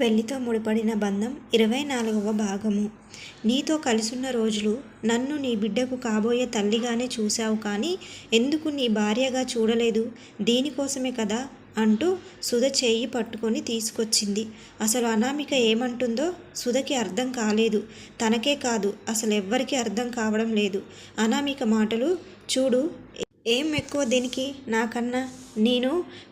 పెళ్ళితో ముడిపడిన బంధం ఇరవై నాలుగవ భాగము. నీతో కలిసున్న రోజులు నన్ను నీ బిడ్డకు కాబోయే తల్లిగానే చూశావు కానీ ఎందుకు నీ భార్యగా చూడలేదు? దీనికోసమే కదా? అంటూ సుధ చేయి పట్టుకొని తీసుకొచ్చింది. అసలు అనామిక ఏమంటుందో సుధకి అర్థం కాలేదు. తనకే కాదు అసలు ఎవ్వరికీ అర్థం కావడం లేదు. అనామిక మాటలు చూడు ఏం ఎక్కువ దీనికి? నాకన్నా నేను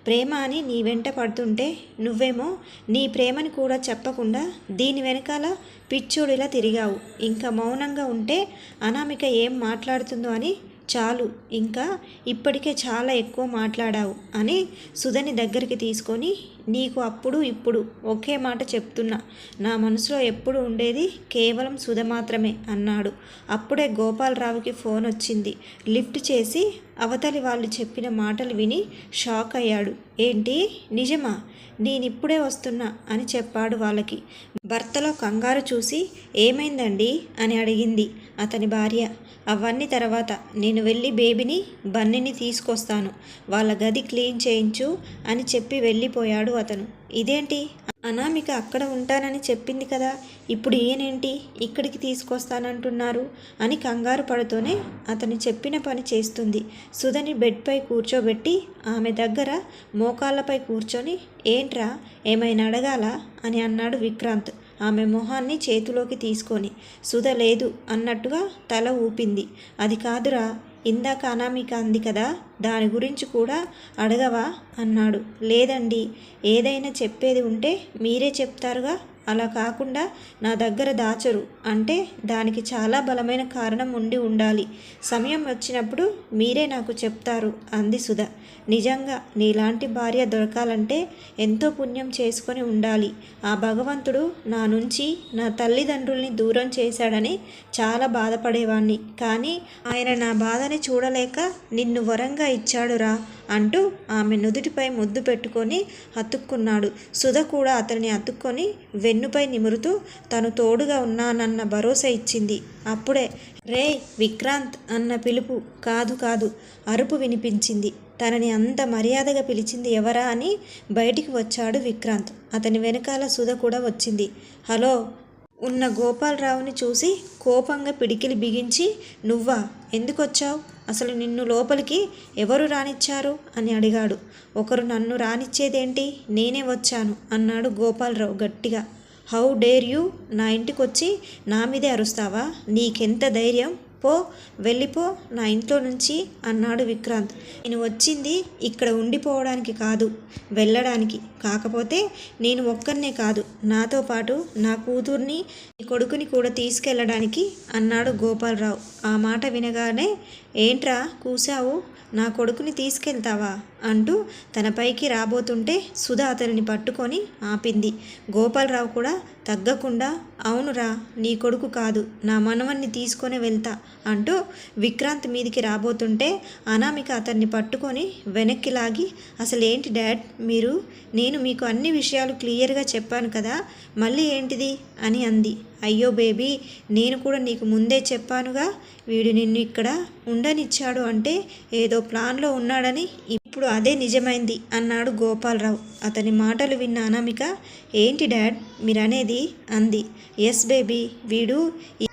ప్రేమ అని నీ వెంట పడుతుంటే నువ్వేమో నీ ప్రేమని కూడా చెప్పకుండా దీని వెనకాల పిచ్చోడిలా తిరిగావు. ఇంకా మౌనంగా ఉంటే అనామిక ఏం మాట్లాడుతుందో అని చాలు ఇంకా ఇప్పటికే చాలా ఎక్కువ మాట్లాడావు అని సుధని దగ్గరికి తీసుకొని నీకు అప్పుడు ఇప్పుడు ఒకే మాట చెప్తున్నా. నా మనసులో ఎప్పుడు ఉండేది కేవలం సుధ మాత్రమే అన్నాడు. అప్పుడే గోపాలరావుకి ఫోన్ వచ్చింది. లిఫ్ట్ చేసి అవతలి వాళ్ళు చెప్పిన మాటలు విని షాక్ అయ్యాడు. ఏంటి? నిజమా? నేనిప్పుడే వస్తున్నా అని చెప్పాడు వాళ్ళకి. భర్తలో కంగారు చూసి ఏమైందండి అని అడిగింది అతని భార్య. అవన్నీ తర్వాత. నేను వెళ్ళి బేబీని బన్నీని తీసుకొస్తాను. వాళ్ళ గది క్లీన్ చేయించు అని చెప్పి వెళ్ళిపోయాడు అతను. ఇదేంటి? అనామిక అక్కడ ఉంటానని చెప్పింది కదా. ఇప్పుడు ఈయనేంటి? ఇక్కడికి తీసుకొస్తానంటున్నారు అని కంగారు పడుతూనే అతను చెప్పిన పని చేస్తుంది. సుధని బెడ్పై కూర్చోబెట్టి ఆమె దగ్గర మోకాళ్ళపై కూర్చొని ఏంట్రా? ఏమైనా అడగాలా? అని అన్నాడు విక్రాంత్. ఆమె మొహాన్ని చేతిలోకి తీసుకొని సుధ లేదు అన్నట్టుగా తల ఊపింది. అది కాదురా. ఇందాక అనామిక అంది కదా దాని గురించి కూడా అడగవా? అన్నాడు. లేదండి ఏదైనా చెప్పేది ఉంటే మీరే చెప్తారుగా? అలా కాకుండా నా దగ్గర దాచరు. అంటే దానికి చాలా బలమైన కారణం ఉండి ఉండాలి. సమయం వచ్చినప్పుడు మీరే నాకు చెప్తారు అంది సుధ. నిజంగా నీలాంటి భార్య దొరకాలంటే ఎంతో పుణ్యం చేసుకొని ఉండాలి. ఆ భగవంతుడు నా నుంచి నా తల్లిదండ్రుల్ని దూరం చేశాడని చాలా బాధపడేవాణ్ణి. కానీ ఆయన నా బాధని చూడలేక నిన్ను వరంగా ఇచ్చాడురా. అంటూ ఆమె నుదుటిపై ముద్దు పెట్టుకొని అతుక్కున్నాడు సుధ కూడా అతన్ని అతుక్కొని వెన్నుపై నిమురుతూ తను తోడుగా ఉన్నానన్న భరోసా ఇచ్చింది. అప్పుడే రే విక్రాంత్ అన్న పిలుపు కాదు కాదు అరుపు వినిపించింది. తనని అంత మర్యాదగా పిలిచింది ఎవరా అని బయటికి వచ్చాడు విక్రాంత్. అతని వెనకాల సుధ కూడా వచ్చింది. హలో ఉన్న గోపాలరావుని చూసి కోపంగా పిడికిలి బిగించి నువ్వా? ఎందుకొచ్చావు? అసలు నిన్ను లోపలికి ఎవరు రానిచ్చారు? అని అడిగాడు. ఒకరు నన్ను రానిచ్చేదేంటి? నేనే వచ్చాను అన్నాడు గోపాలరావు గట్టిగా. How dare you? నా ఇంటికొచ్చి నా మీదే అరుస్తావా? నీకెంత ధైర్యం? పో వెళ్ళిపో నా ఇంట్లో నుంచి అన్నాడు విక్రాంత్. నేను వచ్చింది ఇక్కడ ఉండిపోవడానికి కాదు వెళ్ళడానికి. కాకపోతే నేను ఒక్కరినే కాదు నాతో పాటు నా కూతుర్ని కొడుకుని కూడా తీసుకెళ్ళడానికి అన్నాడు గోపాలరావు. ఆ మాట వినగానే ఏంట్రా కూసావు? నా కొడుకుని తీసుకెళ్తావా? అంటూ తన పైకి రాబోతుంటే సుధా అతనిని పట్టుకొని ఆపింది. గోపాలరావు కూడా తగ్గకుండా అవునురా నీ కొడుకు కాదు నా మనవన్ని తీసుకొని వెళ్తా అంటూ విక్రాంత్ మీదికి రాబోతుంటే అనామిక అతన్ని పట్టుకొని వెనక్కి లాగి అసలు ఏంటి డాడ్ మీరు? నేను మీకు అన్ని విషయాలు క్లియర్గా చెప్పాను కదా మళ్ళీ ఏంటిది? అని అంది. అయ్యో బేబీ నేను కూడా నీకు ముందే చెప్పానుగా వీడు నిన్ను ఇక్కడ ఉండనిచ్చాడు అంటే ఏదో ప్లాన్లో ఉన్నాడని ఇప్పుడు అదే నిజమైంది అన్నాడు గోపాలరావు. అతని మాటలు విన్న అనామిక ఏంటి డాడ్ మీరనేది అంది. ఎస్ బేబీ వీడు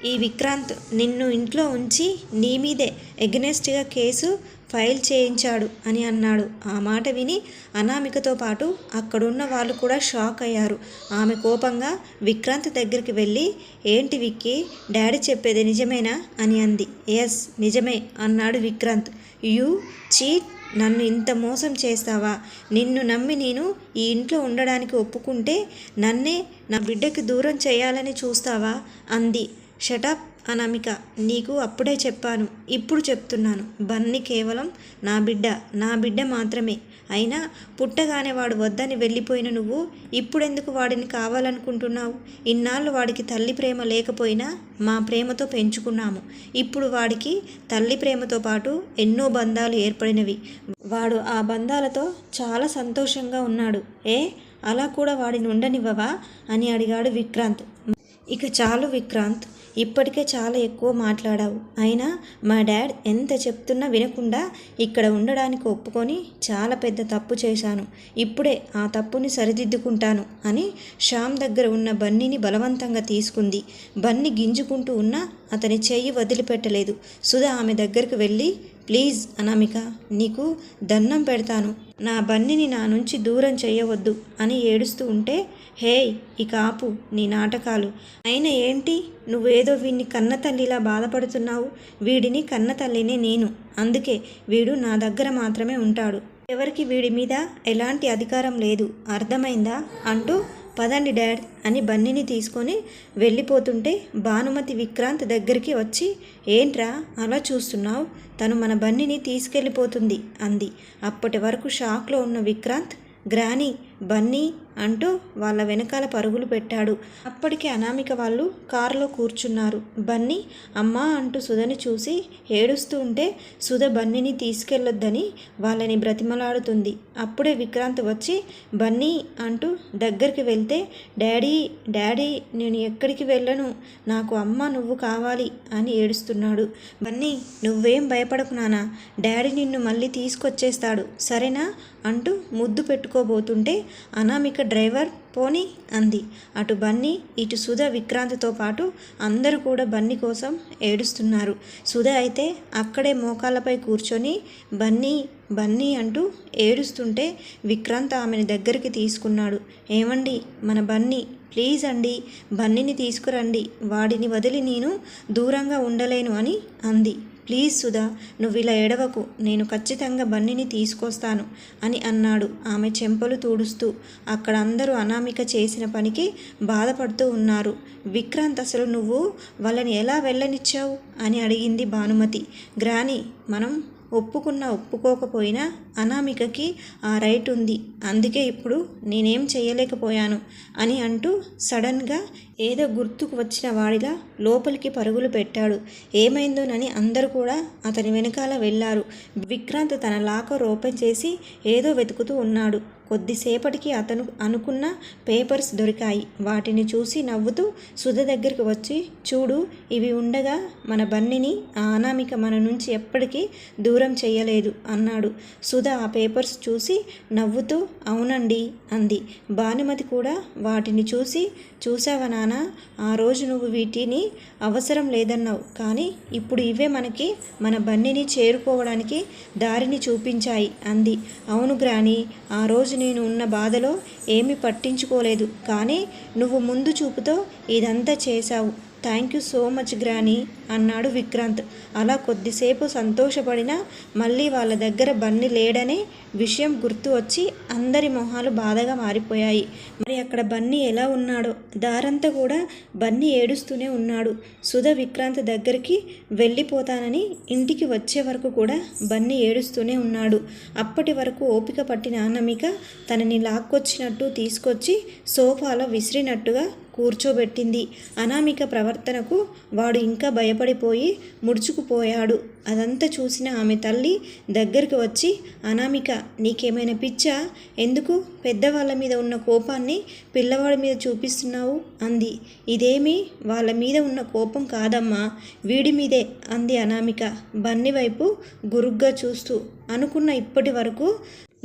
ఈ- విక్రాంత్ నిన్ను ఇంట్లో ఉంచి నీ మీదే ఎగ్నెస్ట్గా కేసు ఫైల్ చేయించాడు అని అన్నాడు. ఆ మాట విని అనామికతో పాటు అక్కడున్న వాళ్ళు కూడా షాక్ అయ్యారు. ఆమె కోపంగా విక్రాంత్ దగ్గరికి వెళ్ళి ఏంటి విక్కి డాడీ చెప్పేది నిజమేనా? అని అంది. ఎస్ నిజమే అన్నాడు విక్రాంత్. యూ చీట్ నన్ను ఇంత మోసం చేస్తావా? నిన్ను నమ్మి నేను ఈ ఇంట్లో ఉండడానికి ఒప్పుకుంటే నన్నే నా బిడ్డకి దూరం చేయాలని చూస్తావా? అంది. షటప్ అనామిక నీకు అప్పుడే చెప్పాను ఇప్పుడు చెప్తున్నాను. బన్నీ కేవలం నా బిడ్డ నా బిడ్డ మాత్రమే. అయినా పుట్టగానే వాడు వద్దని వెళ్ళిపోయిన నువ్వు ఇప్పుడెందుకు వాడిని కావాలనుకుంటున్నావు? ఇన్నాళ్ళు వాడికి తల్లి ప్రేమ లేకపోయినా మా ప్రేమతో పెంచుకున్నాము. ఇప్పుడు వాడికి తల్లి ప్రేమతో పాటు ఎన్నో బంధాలు ఏర్పడినవి. వాడు ఆ బంధాలతో చాలా సంతోషంగా ఉన్నాడు. ఏ? అలా కూడా వాడిని ఉండనివ్వవా? అని అడిగాడు విక్రాంత్. ఇక చాలు విక్రాంత్ ఇప్పటికే చాలా ఎక్కువ మాట్లాడావు. అయినా మా డాడ్ ఎంత చెప్తున్నా వినకుండా ఇక్కడ ఉండడానికి ఒప్పుకొని చాలా పెద్ద తప్పు చేశాను. ఇప్పుడే ఆ తప్పుని సరిదిద్దుకుంటాను అని శ్యామ్ దగ్గర ఉన్న బన్నీని బలవంతంగా తీసుకుంది. బన్నీ గింజుకుంటూ ఉన్నా అతని చెయ్యి వదిలిపెట్టలేదు. సుధా ఆమె దగ్గరికి వెళ్ళి ప్లీజ్ అనామిక నీకు దండం పెడతాను. నా బన్నిని నా నుంచి దూరం చేయవద్దు అని ఏడుస్తూ ఉంటే హే ఇక ఆపు నీ నాటకాలు. అయినా ఏంటి నువ్వేదో వీడిని కన్న తల్లిలా బాధపడుతున్నావు. వీడిని కన్న తల్లినే నేను. అందుకే వీడు నా దగ్గర మాత్రమే ఉంటాడు. ఎవరికి వీడి మీద ఎలాంటి అధికారం లేదు. అర్థమైందా? అంటూ పదండి డాడ్ అని బన్నీని తీసుకొని వెళ్ళిపోతుంటే భానుమతి విక్రాంత్ దగ్గరికి వచ్చి ఏంట్రా అలా చూస్తున్నావు? తను మన బన్నీని తీసుకెళ్ళిపోతుంది అంది. అప్పటి వరకు షాక్లో ఉన్న విక్రాంత్ గ్రాని బన్నీ అంటూ వాళ్ళ వెనకాల పరుగులు పెట్టాడు. అప్పటికే అనామిక వాళ్ళు కారులో కూర్చున్నారు. బన్నీ అమ్మా అంటూ సుధని చూసి ఏడుస్తూ ఉంటే సుధ బన్నీని తీసుకెళ్ళొద్దని వాళ్ళని బ్రతిమలాడుతుంది. అప్పుడే విక్రాంత్ వచ్చి బన్నీ అంటూ దగ్గరికి వెళ్తే డాడీ డాడీ నేను ఎక్కడికి వెళ్ళను. నాకు అమ్మ నువ్వు కావాలి అని ఏడుస్తున్నాడు. బన్నీ నువ్వేం భయపడకు నానా. డాడీ నిన్ను మళ్ళీ తీసుకొచ్చేస్తాడు. సరేనా? అంటూ ముద్దు పెట్టుకోబోతుంటే అనామిక డ్రైవర్ పోనీ అంది. అటు బన్నీ ఇటు సుధ విక్రాంత్తో పాటు అందరూ కూడా బన్నీ కోసం ఏడుస్తున్నారు. సుధ అయితే అక్కడే మోకాళ్ళపై కూర్చొని బన్నీ బన్నీ అంటూ ఏడుస్తుంటే విక్రాంత్ ఆమెని దగ్గరికి తీసుకున్నాడు. ఏమండి? మన బన్నీ ప్లీజ్ అండి బన్నీని తీసుకురండి వాడిని వదిలి నేను దూరంగా ఉండలేను అని అంది. ప్లీజ్ సుధా నువ్వు ఇలా ఎడవకు నేను ఖచ్చితంగా బన్నీని తీసుకొస్తాను అని అన్నాడు. ఆమె చెంపలు తూడుస్తూ అక్కడ అందరూ అనామిక చేసిన పనికి బాధపడుతూ ఉన్నారు. విక్రాంత్ అసలు నువ్వు వాళ్ళని ఎలా వెళ్ళనిచ్చావు? అని అడిగింది భానుమతి. గ్రాని మనం ఒప్పుకున్నా ఒప్పుకోకపోయినా అనామికకి ఆ రైట్ ఉంది. అందుకే ఇప్పుడు నేనేం చేయలేకపోయాను అని అంటూ సడన్గా ఏదో గుర్తుకు వచ్చిన వాడిలా లోపలికి పరుగులు పెట్టాడు. ఏమైందోనని అందరూ కూడా అతని వెనకాల వెళ్ళారు. విక్రాంత్ తన లాకర్ ఓపెన్ చేసి ఏదో వెతుకుతూ ఉన్నాడు. కొద్దిసేపటికి అతను అనుకున్న పేపర్స్ దొరికాయి. వాటిని చూసి నవ్వుతూ సుధ దగ్గరికి వచ్చి చూడు ఇవి ఉండగా మన బన్నిని ఆ అనామిక మన నుంచి ఎప్పటికీ దూరం చేయలేదు అన్నాడు. సుధ ఆ పేపర్స్ చూసి నవ్వుతూ అవునండి అంది. భానుమతి కూడా వాటిని చూసి చూసావా నాన్న ఆ రోజు నువ్వు వీటిని అవసరం లేదన్నావు కానీ ఇప్పుడు ఇవే మనకి మన బన్నిని చేరుకోవడానికి దారిని చూపించాయి అంది. అవును గ్రాని ఆ రోజు నేను ఉన్న బాధలో ఏమీ పట్టించుకోలేదు కానీ నువ్వు ముందు చూపుతో ఇదంతా చేశావు. థ్యాంక్ యూ సో మచ్ గ్రాని అన్నాడు విక్రాంత్. అలా కొద్దిసేపు సంతోషపడినా మళ్ళీ వాళ్ళ దగ్గర బన్నీ లేడనే విషయం గుర్తు వచ్చి అందరి మొహాలు బాధగా మారిపోయాయి. మరి అక్కడ బన్నీ ఎలా ఉన్నాడో? దారంతా కూడా బన్నీ ఏడుస్తూనే ఉన్నాడు. సుధ విక్రాంత్ దగ్గరికి వెళ్ళిపోతానని ఇంటికి వచ్చే వరకు కూడా బన్నీ ఏడుస్తూనే ఉన్నాడు. అప్పటి వరకు ఓపిక పట్టిన అన్నమిక తనని లాక్కొచ్చినట్టు తీసుకొచ్చి సోఫాలో విసిరినట్టుగా కూర్చోబెట్టింది. అనామిక ప్రవర్తనకు వాడు ఇంకా భయపడిపోయి ముడుచుకుపోయాడు. అదంతా చూసిన ఆమె తల్లి దగ్గరికి వచ్చి అనామిక నీకేమైనా పిచ్చా? ఎందుకు పెద్దవాళ్ళ మీద ఉన్న కోపాన్ని పిల్లవాడి మీద చూపిస్తున్నావు? అంది. ఇదేమీ వాళ్ళ మీద ఉన్న కోపం కాదమ్మా. వీడి మీదే అంది అనామిక. బన్ని వైపు గురుగ్గా చూస్తూ అనుకున్న ఇప్పటి వరకు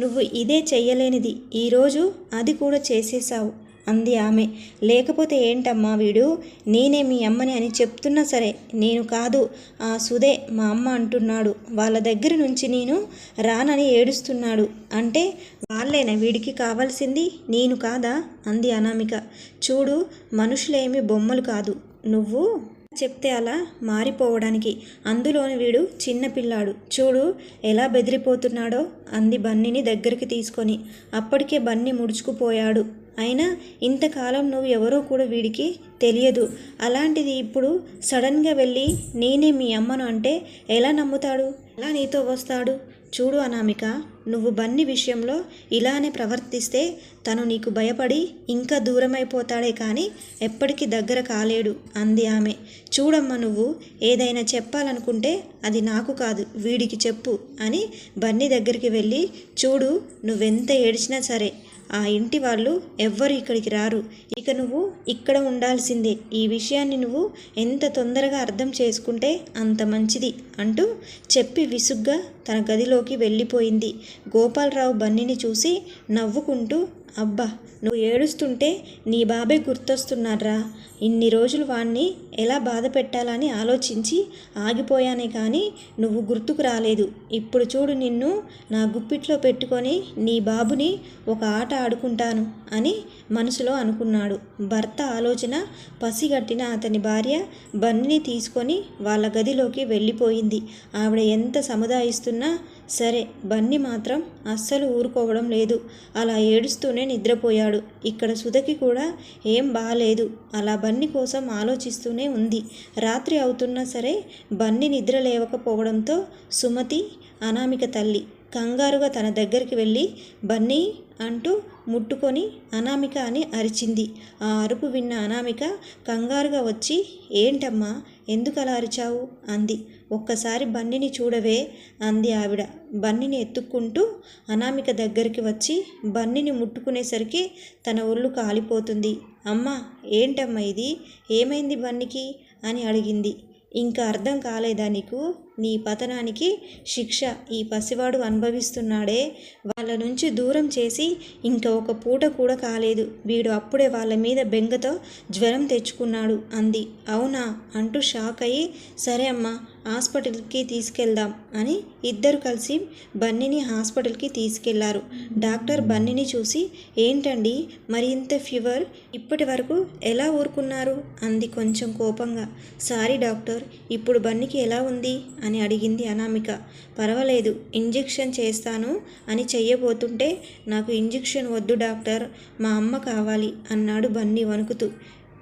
నువ్వు ఇదే చెయ్యలేనిది. ఈరోజు అది కూడా చేసేసావు అంది ఆమె. లేకపోతే ఏంటమ్మా వీడు? నేనే మీ అమ్మని అని చెప్తున్నా సరే నేను కాదు. ఆ సుదే మా అమ్మ అంటున్నాడు. వాళ్ళ దగ్గర నుంచి నేను రానని ఏడుస్తున్నాడు. అంటే వాళ్ళేనా వీడికి కావాల్సింది? నేను కాదా? అంది అనామిక. చూడు మనుషులేమి బొమ్మలు కాదు. నువ్వు చెప్తే అలా మారిపోవడానికి. అందులోని వీడు చిన్నపిల్లాడు చూడు ఎలా బెదిరిపోతున్నాడో అంది బన్నీని దగ్గరికి తీసుకొని. అప్పటికే బన్నీ ముడుచుకుపోయాడు. అయినా ఇంతకాలం నువ్వు ఎవరో కూడా వీడికి తెలియదు. అలాంటిది ఇప్పుడు సడన్గా వెళ్ళి నేనే మీ అమ్మను అంటే ఎలా నమ్ముతాడు? ఎలా నీతో వస్తాడు? చూడు అనామిక నువ్వు బన్ని విషయంలో ఇలానే ప్రవర్తిస్తే తను నీకు భయపడి ఇంకా దూరమైపోతాడే కానీ ఎప్పటికీ దగ్గర కాలేడు అంది ఆమె. చూడమ్మా నువ్వు ఏదైనా చెప్పాలనుకుంటే అది నాకు కాదు వీడికి చెప్పు అని బన్నీ దగ్గరికి వెళ్ళి చూడు నువ్వెంత ఏడ్చినా సరే ఆ ఇంటి వాళ్ళు ఎవ్వరు ఇక్కడికి రారు. ఇక నువ్వు ఇక్కడ ఉండాల్సిందే. ఈ విషయాన్ని నువ్వు ఎంత తొందరగా అర్థం చేసుకుంటే అంత మంచిది అంటూ చెప్పి విసుగ్గా తన గదిలోకి వెళ్ళిపోయింది. గోపాలరావు బన్నీని చూసి నవ్వుకుంటూ అబ్బా నువ్వు ఏడుస్తుంటే నీ బాబే గుర్తొస్తున్నాడ్రా. ఇన్ని రోజులు వాణ్ణి ఎలా బాధ పెట్టాలని ఆలోచించి ఆగిపోయానే కానీ నువ్వు గుర్తుకు రాలేదు. ఇప్పుడు చూడు నిన్ను నా గుప్పిట్లో పెట్టుకొని నీ బాబుని ఒక ఆట ఆడుకుంటాను అని మనసులో అనుకున్నాడు. భర్త ఆలోచన పసిగట్టిన అతని భార్య బన్నీని తీసుకొని వాళ్ళ గదిలోకి వెళ్ళిపోయింది. ఆవిడ ఎంత సముదాయిస్తున్నా సరే బన్నీ మాత్రం అస్సలు ఊరుకోవడం లేదు. అలా ఏడుస్తూనే నిద్రపోయాడు. ఇక్కడ సుధకి కూడా ఏం బాలేదు. అలా బన్నీ కోసం ఆలోచిస్తూనే ఉంది. రాత్రి అవుతున్నా సరే బన్నీ నిద్ర లేవకపోవడంతో సుమతి అనామిక తల్లి కంగారుగా తన దగ్గరికి వెళ్ళి బన్నీ అంటూ ముట్టుకొని అనామిక అని అరిచింది. ఆ అరుపు విన్న అనామిక కంగారుగా వచ్చి ఏంటమ్మా ఎందుకు అలా అరిచావు? అంది. ఒక్కసారి బన్నీని చూడవే అంది ఆవిడ. బన్నీని ఎత్తుక్కుంటూ అనామిక దగ్గరికి వచ్చి బన్నీని ముట్టుకునేసరికి తన ఒళ్ళు కాలిపోతుంది. అమ్మా ఏంటమ్మా ఇది? ఏమైంది బన్నీకి? అని అడిగింది. ఇంకా అర్థం కాలేదా నీకు? నీ పతనానికి శిక్ష. ఈ పసివాడు అనుభవిస్తున్నాడే. వాళ్ళ నుంచి దూరం చేసి ఇంకా ఒక పూట కూడా కాలేదు. వీడు అప్పుడే వాళ్ళ మీద బెంగతో జ్వరం తెచ్చుకున్నాడు. అంది. అవునా? అంటూ షాక్ అయ్యి సరే అమ్మా హాస్పిటల్కి తీసుకెళ్దాం అని ఇద్దరు కలిసి బన్నీని హాస్పిటల్కి తీసుకెళ్ళారు. డాక్టర్ బన్నీని చూసి ఏంటండి మరి ఇంత ఫీవర్? ఇప్పటి వరకు ఎలా ఊరుకున్నారు? అంది కొంచెం కోపంగా. సారీ డాక్టర్ ఇప్పుడు బన్నీకి ఎలా ఉంది? అని అడిగింది అనామిక. పర్వాలేదు ఇంజెక్షన్ చేస్తాను అని చెయ్యబోతుంటే నాకు ఇంజెక్షన్ వద్దు డాక్టర్ మా అమ్మ కావాలి అన్నాడు బన్నీ వణుకుతూ.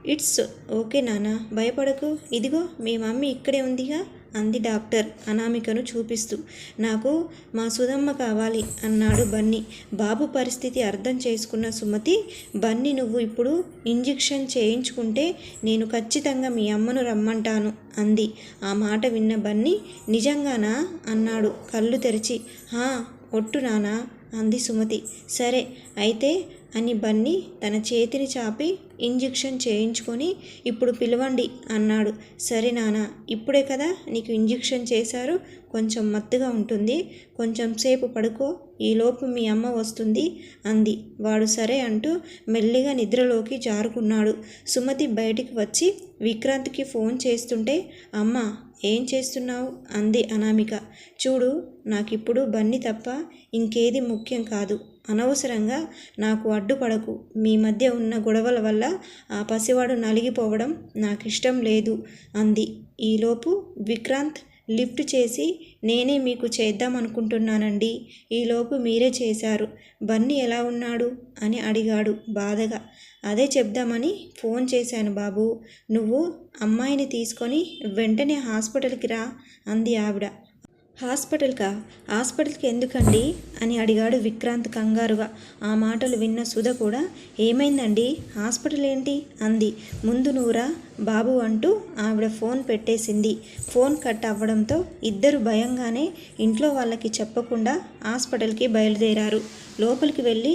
ఇట్స్ ఓకే నాన్న భయపడకు. ఇదిగో మీ మమ్మీ ఇక్కడే ఉందిగా. అంది డాక్టర్ అనామికను చూపిస్తూ. నాకు మా సుధమ్మ కావాలి అన్నాడు బన్నీ. బాబు పరిస్థితి అర్థం చేసుకున్న సుమతి బన్నీ నువ్వు ఇప్పుడు ఇంజెక్షన్ చేయించుకుంటే నేను ఖచ్చితంగా మీ అమ్మను రమ్మంటాను అంది. ఆ మాట విన్న బన్నీ నిజంగానా? అన్నాడు కళ్ళు తెరిచి. హా ఒట్టు నానా? అంది సుమతి. సరే అయితే అని బన్నీ తన చేతిని చాపి ఇంజెక్షన్ చేయించుకొని ఇప్పుడు పిలవండి అన్నాడు. సరే నాన్న ఇప్పుడే కదా నీకు ఇంజెక్షన్ చేశారు కొంచెం మత్తుగా ఉంటుంది కొంచెం సేపు పడుకో ఈలోపు మీ అమ్మ వస్తుంది అంది. వాడు సరే అంటూ మెల్లిగా నిద్రలోకి జారుకున్నాడు. సుమతి బయటికి వచ్చి విక్రాంత్కి ఫోన్ చేస్తుంటే అమ్మ ఏం చేస్తున్నావు? అంది అనామిక. చూడు నాకిప్పుడు బన్ని తప్ప ఇంకేది ముఖ్యం కాదు. అనవసరంగా నాకు అడ్డుపడకు. మీ మధ్య ఉన్న గొడవల వల్ల ఆ పసివాడు నలిగిపోవడం నాకు ఇష్టం లేదు అంది. ఈలోపు విక్రాంత్ లిఫ్ట్ చేసి నేనే మీకు చేద్దాం అనుకుంటున్నానండి ఈలోపు మీరే చేశారు. బన్నీ ఎలా ఉన్నాడు? అని అడిగాడు బాధగా. అదే చెప్దామని ఫోన్ చేశాను బాబు. నువ్వు అమ్మాయిని తీసుకొని వెంటనే హాస్పిటల్కి రా అంది ఆవిడ. హాస్పిటల్కా? హాస్పిటల్కి ఎందుకండి? అని అడిగాడు విక్రాంత్ కంగారుగా. ఆ మాటలు విన్న సుధ కూడా ఏమైందండి? హాస్పిటల్ ఏంటి అంది. ముందు నూరా బాబు అంటూ ఆవిడ ఫోన్ పెట్టేసింది. ఫోన్ కట్ అవ్వడంతో ఇద్దరు భయంగానే ఇంట్లో వాళ్ళకి చెప్పకుండా హాస్పిటల్కి బయలుదేరారు. లోపలికి వెళ్ళి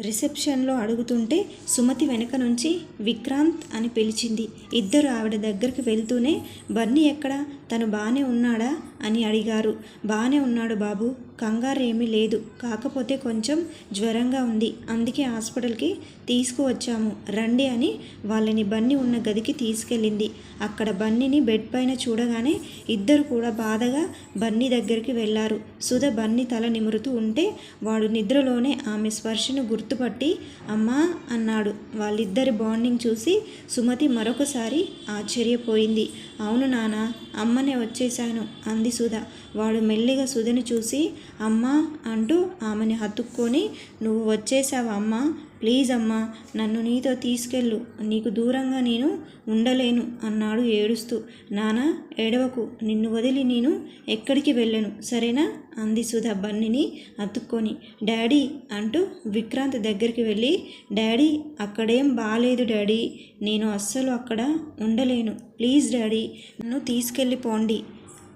రిసెప్షన్లో అడుగుతుంటే సుమతి వెనక నుంచి విక్రాంత్ అని పిలిచింది. ఇద్దరు ఆవిడ దగ్గరికి వెళ్తూనే బన్నీ ఎక్కడ? తను బాగానే ఉన్నాడా? అని అడిగారు. బాగానే ఉన్నాడు బాబు. కంగారు ఏమీ లేదు. కాకపోతే కొంచెం జ్వరంగా ఉంది. అందుకే హాస్పిటల్కి తీసుకువచ్చాము. రండి అని వాళ్ళని బన్నీ ఉన్న గదికి తీసుకెళ్ళింది. అక్కడ బన్నీని బెడ్ పైన చూడగానే ఇద్దరు కూడా బాధగా బన్నీ దగ్గరికి వెళ్ళారు సుధ బన్నీ తల నిమురుతూ ఉంటే వాడు నిద్రలోనే ఆమె స్పర్శను గుర్తుపట్టి అమ్మా అన్నాడు. వాళ్ళిద్దరి బాండింగ్ చూసి సుమతి మరొకసారి ఆశ్చర్యపోయింది. అవును నాన్న అమ్మనే వచ్చేశాను అంది సుధ. వాడు మెల్లిగా సుధని చూసి అమ్మా అంటూ ఆమెని హత్తుక్కొని నువ్వు వచ్చేసావు అమ్మ? ప్లీజ్ అమ్మా నన్ను నీతో తీసుకెళ్ళు. నీకు దూరంగా నేను ఉండలేను అన్నాడు ఏడుస్తూ. నానా ఏడవకు. నిన్ను వదిలి నేను ఎక్కడికి వెళ్ళను. సరేనా? అంది సుధా బన్నిని అతుక్కొని. డాడీ అంటూ విక్రాంత్ దగ్గరికి వెళ్ళి డాడీ అక్కడేం బాగాలేదు డాడీ. నేను అస్సలు అక్కడ ఉండలేను. ప్లీజ్ డాడీ నన్ను తీసుకెళ్ళిపోండి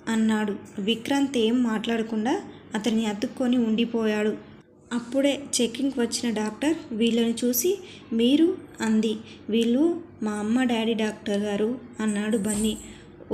అన్నాడు. విక్రాంత్ ఏం మాట్లాడకుండా అతన్ని అతుక్కొని ఉండిపోయాడు. అప్పుడే చెక్కింగ్కి వచ్చిన డాక్టర్ వీళ్ళని చూసి మీరు అంది. వీళ్ళు మా అమ్మ డాడీ డాక్టర్ గారు అన్నాడు బన్నీ.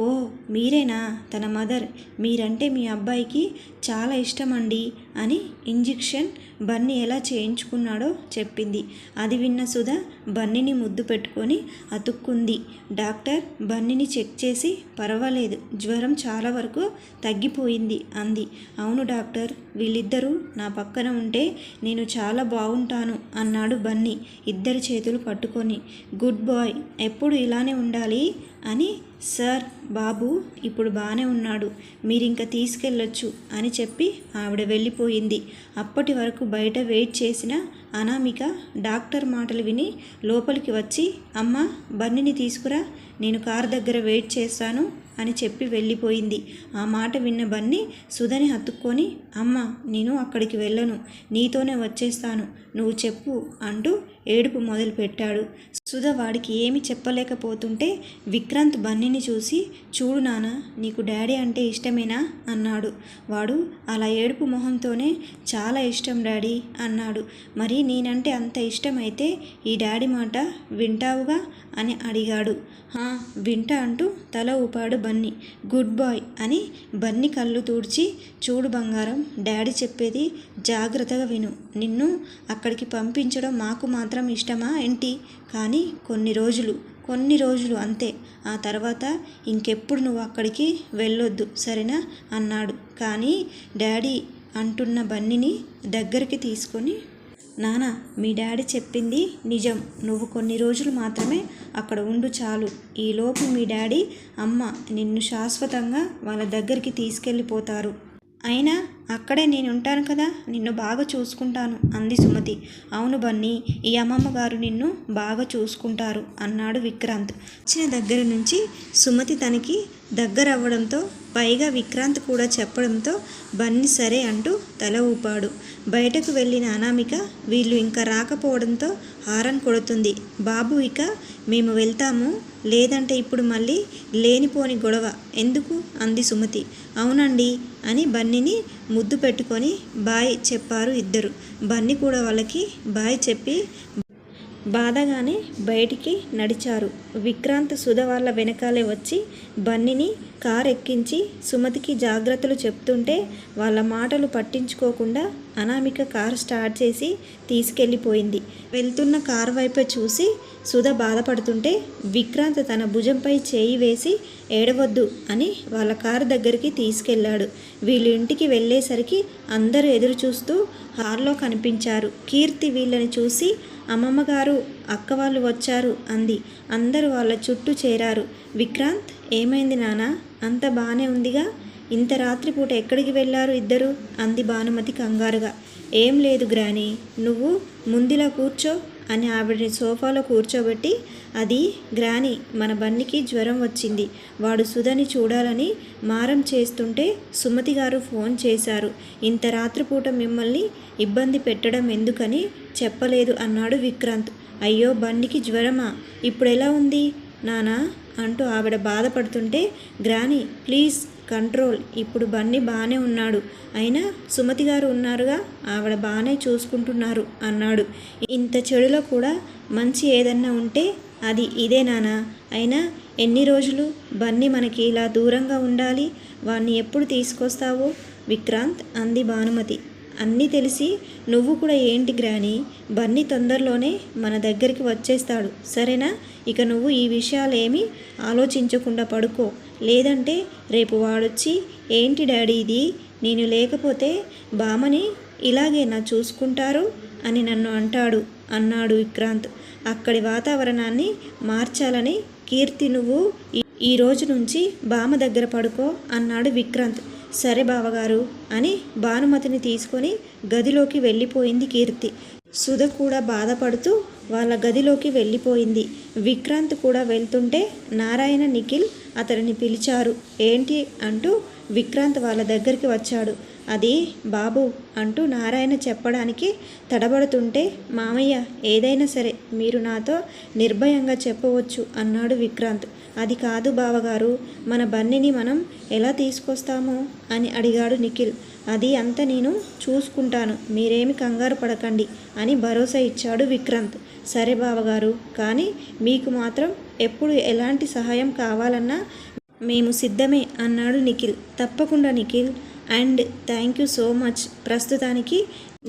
ఓ మీరేనా? తన మదర్ మీరంటే మీ అబ్బాయికి చాలా ఇష్టం అండి అని ఇంజెక్షన్ బన్నీ ఎలా చేయించుకున్నాడో చెప్పింది. అది విన్న సుధ బన్నీని ముద్దు పెట్టుకొని అతుక్కుంది. డాక్టర్ బన్నీని చెక్ చేసి పర్వాలేదు జ్వరం చాలా వరకు తగ్గిపోయింది అంది. అవును డాక్టర్ వీళ్ళిద్దరూ నా పక్కన ఉంటే నేను చాలా బాగుంటాను అన్నాడు బన్నీ ఇద్దరి చేతులు పట్టుకొని. గుడ్ బాయ్ ఎప్పుడు ఇలానే ఉండాలి? అని సార్ బాబు ఇప్పుడు బాగానే ఉన్నాడు. మీరింక తీసుకెళ్ళొచ్చు అని చెప్పి ఆవిడ వెళ్ళిపోయింది. అప్పటి వరకు బయట వెయిట్ చేసిన అనామిక డాక్టర్ మాటలు విని లోపలికి వచ్చి అమ్మ బన్నీని తీసుకురా నేను కార్ దగ్గర వెయిట్ చేస్తాను అని చెప్పి వెళ్ళిపోయింది. ఆ మాట విన్న బన్నీ సుధని హత్తుక్కొని అమ్మ నేను అక్కడికి వెళ్ళను. నీతోనే వచ్చేస్తాను. నువ్వు చెప్పు అంటూ ఏడుపు మొదలుపెట్టాడు. సుధ వాడికి ఏమి చెప్పలేకపోతుంటే విక్రాంత్ బన్నీని చూసి చూడు నాన్న నీకు డాడీ అంటే ఇష్టమేనా? అన్నాడు. వాడు అలా ఏడుపు మొహంతోనే చాలా ఇష్టం డాడీ అన్నాడు. మరి నేనంటే అంత ఇష్టమైతే ఈ డాడీ మాట వింటావుగా? అని అడిగాడు. "హా, వింటా అంటూ తల ఊపాడు బన్నీ. గుడ్ బాయ్ అని బన్నీ కళ్ళు తూడ్చి చూడు బంగారం డాడీ చెప్పేది జాగ్రత్తగా విను. నిన్ను అక్కడికి పంపించడం మాకు మాత్రం ఇష్టమా ఏంటి? కానీ కొన్ని రోజులు కొన్ని రోజులు అంతే. ఆ తర్వాత ఇంకెప్పుడు నువ్వు అక్కడికి వెళ్ళొద్దు సరేనా? అన్నాడు. కానీ డాడీ అంటున్న బన్నీని దగ్గరికి తీసుకొని నానా మీ డాడీ చెప్పింది నిజం. నువ్వు కొన్ని రోజులు మాత్రమే అక్కడ ఉండు చాలు. ఈలోపు మీ డాడీ అమ్మ నిన్ను శాశ్వతంగా వాళ్ళ దగ్గరికి తీసుకెళ్ళిపోతారు. అయినా అక్కడే నేను ఉంటాను కదా నిన్ను బాగా చూసుకుంటాను అంది సుమతి. అవును బన్నీ ఈ అమ్మమ్మ గారు నిన్ను బాగా చూసుకుంటారు అన్నాడు విక్రాంత్. వచ్చిన దగ్గర నుంచి సుమతి తనకి దగ్గర అవ్వడంతో పైగా విక్రాంత్ కూడా చెప్పడంతో బన్నీ సరే అంటూ తల ఊపాడు. బయటకు వెళ్ళిన అనామిక వీళ్ళు ఇంకా రాకపోవడంతో హారన్ కొడుతుంది. బాబు ఇక మేము వెళ్తాము లేదంటే ఇప్పుడు మళ్ళీ లేనిపోని గొడవ. ఎందుకు? అంది సుమతి. అవునండి అని బన్నీని ముద్దు పెట్టుకొని బాయ్ చెప్పారు ఇద్దరు. బన్నీ కూడా వాళ్ళకి బాయ్ చెప్పి బాధగానే బయటికి నడిచారు. విక్రాంత్ సుధ వాళ్ళ వెనకాలే వచ్చి బన్నీని కార్ ఎక్కించి సుమతికి జాగ్రత్తలు చెప్తుంటే వాళ్ళ మాటలు పట్టించుకోకుండా అనామిక కార్ స్టార్ట్ చేసి తీసుకెళ్ళిపోయింది. వెళ్తున్న కారు వైపు చూసి సుధ బాధపడుతుంటే విక్రాంత్ తన భుజంపై చేయి వేసి ఏడవద్దు అని వాళ్ళ కారు దగ్గరికి తీసుకెళ్ళాడు. వీళ్ళ ఇంటికి వెళ్ళేసరికి అందరూ ఎదురు చూస్తూ హార్లో కనిపించారు. కీర్తి వీళ్ళని చూసి అమ్మమ్మ గారు అక్క వాళ్ళు వచ్చారు అంది. అందరూ వాళ్ళ చుట్టూ చేరారు. విక్రాంత్ ఏమైంది నానా అంత బాగానే ఉందిగా. ఇంత రాత్రిపూట ఎక్కడికి వెళ్ళారు ఇద్దరు? అంది భానుమతి కంగారుగా. ఏం లేదు గ్రాని నువ్వు ముందులా కూర్చో అని ఆవిడని సోఫాలో కూర్చోబెట్టి అది గ్రాని మన బన్నికి జ్వరం వచ్చింది. వాడు సుధని చూడాలని మారం చేస్తుంటే సుమతి గారు ఫోన్ చేశారు. ఇంత రాత్రిపూట మిమ్మల్ని ఇబ్బంది పెట్టడం ఎందుకని చెప్పలేదు అన్నాడు విక్రాంత్. అయ్యో బండికి జ్వరమా? ఇప్పుడు ఎలా ఉంది? నానా? అంటూ ఆవిడ బాధపడుతుంటే గ్రాని ప్లీజ్ కంట్రోల్. ఇప్పుడు బన్నీ బాగానే ఉన్నాడు. అయినా సుమతి గారు ఉన్నారుగా? ఆవిడ బాగానే చూసుకుంటున్నారు అన్నాడు. ఇంత చెడులో కూడా మంచి ఏదన్నా ఉంటే అది ఇదే నానా. అయినా ఎన్ని రోజులు బన్నీ మనకి ఇలా దూరంగా ఉండాలి? వాణ్ణి ఎప్పుడు తీసుకొస్తావో? విక్రాంత్ అంది భానుమతి. అన్నీ తెలిసి నువ్వు కూడా ఏంటి గ్రాని? బన్నీ తొందరలోనే మన దగ్గరికి వచ్చేస్తాడు. సరేనా? ఇక నువ్వు ఈ విషయాలేమీ ఆలోచించకుండా పడుకో. లేదంటే రేపు వాడొచ్చి ఏంటి డాడీ ఇది? నేను లేకపోతే బామని ఇలాగే నా చూసుకుంటారు? అని నన్ను అంటాడు అన్నాడు విక్రాంత్. అక్కడి వాతావరణాన్ని మార్చాలని కీర్తి నువ్వు ఈ- ఈ రోజు నుంచి బామ దగ్గర పడుకో అన్నాడు విక్రాంత్. సరే బావగారు అని భానుమతిని తీసుకొని గదిలోకి వెళ్ళిపోయింది కీర్తి. సుధ కూడా బాధపడుతూ వాళ్ళ గదిలోకి వెళ్ళిపోయింది. విక్రాంత్ కూడా వెళ్తుంటే నారాయణ నిఖిల్ అతడిని పిలిచారు. ఏంటి అంటూ విక్రాంత్ వాళ్ళ దగ్గరికి వచ్చాడు. అది బాబు అంటూ నారాయణ చెప్పడానికి తడబడుతుంటే మామయ్య ఏదైనా సరే మీరు నాతో నిర్భయంగా చెప్పవచ్చు అన్నాడు విక్రాంత్. అది కాదు బావగారు మన బన్నీని మనం ఎలా తీసుకొస్తాము? అని అడిగాడు నిఖిల్. అది అంత నేను చూసుకుంటాను మీరేమి కంగారు పడకండి అని భరోసా ఇచ్చాడు విక్రాంత్. సరే బావగారు కానీ మీకు మాత్రం ఎప్పుడు ఎలాంటి సహాయం కావాలన్నా మేము సిద్ధమే అన్నాడు నిఖిల్. తప్పకుండా Nikhil. And thank you so much. ప్రస్తుతానికి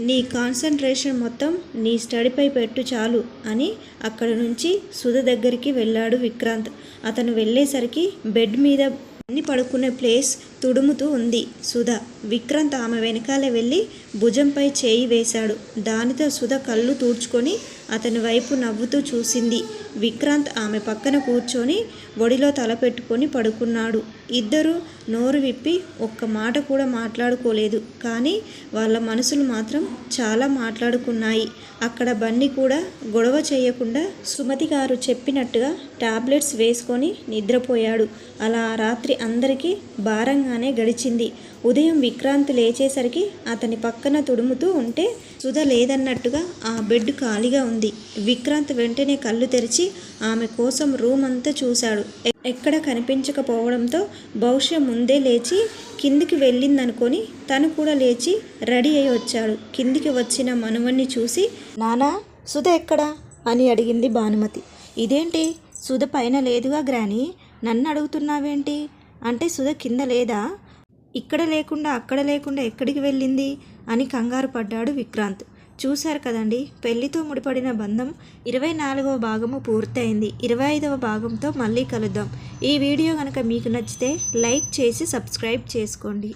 నీ కాన్సన్ట్రేషన్ మొత్తం నీ స్టడీపై పెట్టు చాలు అని అక్కడ నుంచి సుధ దగ్గరికి వెళ్ళాడు విక్రాంత్. అతను వెళ్ళేసరికి బెడ్ మీద అన్ని పడుకునే ప్లేస్ తుడుముతూ ఉంది సుధ. విక్రాంత్ ఆమె వెనకాలే వెళ్ళి భుజంపై చేయి వేశాడు. దానితో సుధ కళ్ళు తూడ్చుకొని అతని వైపు నవ్వుతూ చూసింది. విక్రాంత్ ఆమె పక్కన కూర్చొని ఒడిలో తలపెట్టుకొని పడుకున్నాడు. ఇద్దరు నోరు విప్పి ఒక్క మాట కూడా మాట్లాడుకోలేదు. కానీ వాళ్ళ మనసులు మాత్రం చాలా మాట్లాడుకున్నాయి. అక్కడ బన్నీ కూడా గొడవ చేయకుండా సుమతి గారు చెప్పినట్టుగా టాబ్లెట్స్ వేసుకొని నిద్రపోయాడు. అలా ఆ రాత్రి అందరికీ భారంగానే గడిచింది. ఉదయం విక్రాంత్ లేచేసరికి అతని పక్కన తుడుముతూ ఉంటే సుధ లేదన్నట్టుగా ఆ బెడ్ ఖాళీగా ఉంది. విక్రాంత్ వెంటనే కళ్ళు తెరిచి ఆమె కోసం రూమ్ అంతా చూశాడు. ఎక్కడ కనిపించకపోవడంతో బహుశా ముందే లేచి కిందికి వెళ్ళిందనుకొని తను కూడా లేచి రెడీ అయి వచ్చాడు. కిందికి వచ్చిన మనవణ్ణి చూసి నానా సుధ ఎక్కడా? అని అడిగింది భానుమతి. ఇదేంటి? సుధ పైన లేదుగా గ్రాని? నన్ను అడుగుతున్నావేంటి? అంటే సుధ కింద లేదా? ఇక్కడ లేకుండా అక్కడ లేకుండా ఎక్కడికి వెళ్ళింది అని కంగారు పడ్డాడు విక్రాంత్. చూశారు కదండి పెళ్ళితో ముడిపడిన బంధం ఇరవై నాలుగవ భాగము పూర్తయింది. ఇరవై ఐదవ భాగంతో మళ్ళీ కలుద్దాం. ఈ వీడియో కనుక మీకు నచ్చితే లైక్ చేసి సబ్స్క్రైబ్ చేసుకోండి.